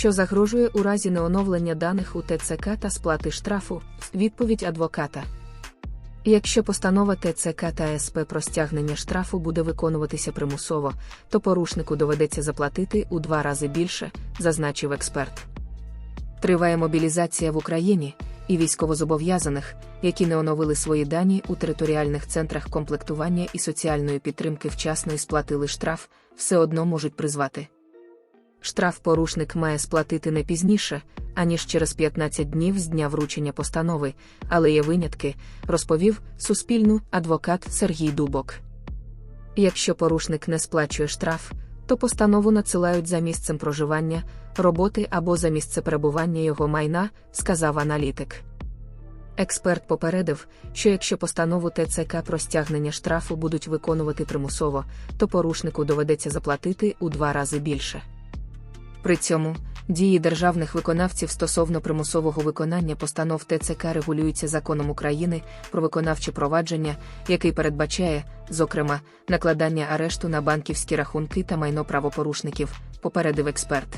що загрожує у разі неоновлення даних у ТЦК та сплати штрафу, відповідь адвоката. Якщо постанова ТЦК та СП про стягнення штрафу буде виконуватися примусово, то порушнику доведеться заплатити у два рази більше, зазначив експерт. Триває мобілізація в Україні, і військовозобов'язаних, які не оновили свої дані у територіальних центрах комплектування і соціальної підтримки вчасно і сплатили штраф, все одно можуть призвати. Штраф порушник має сплатити не пізніше, аніж через 15 днів з дня вручення постанови, але є винятки, розповів Суспільну адвокат Сергій Дубок. Якщо порушник не сплачує штраф, то постанову надсилають за місцем проживання, роботи або за місце перебування його майна, сказав аналітик. Експерт попередив, що якщо постанову ТЦК про стягнення штрафу будуть виконувати примусово, то порушнику доведеться заплатити у два рази більше. При цьому дії державних виконавців стосовно примусового виконання постанов ТЦК регулюються законом України про виконавче провадження, який передбачає, зокрема, накладання арешту на банківські рахунки та майно правопорушників, попередив експерт.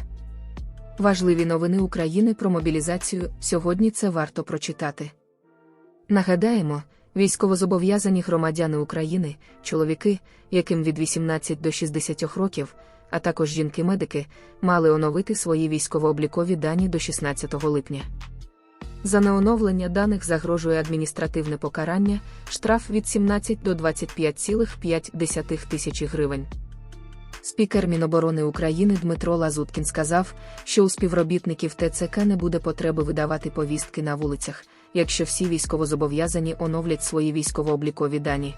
Важливі новини України про мобілізацію сьогодні це варто прочитати. Нагадаємо, військовозобов'язані громадяни України, чоловіки, яким від 18 до 60 років, а також жінки-медики, мали оновити свої військово-облікові дані до 16 липня. За неоновлення даних загрожує адміністративне покарання, штраф від 17 до 25,5 тисячі гривень. Спікер Міноборони України Дмитро Лазуткін сказав, що у співробітників ТЦК не буде потреби видавати повістки на вулицях, якщо всі військовозобов'язані оновлять свої військово-облікові дані.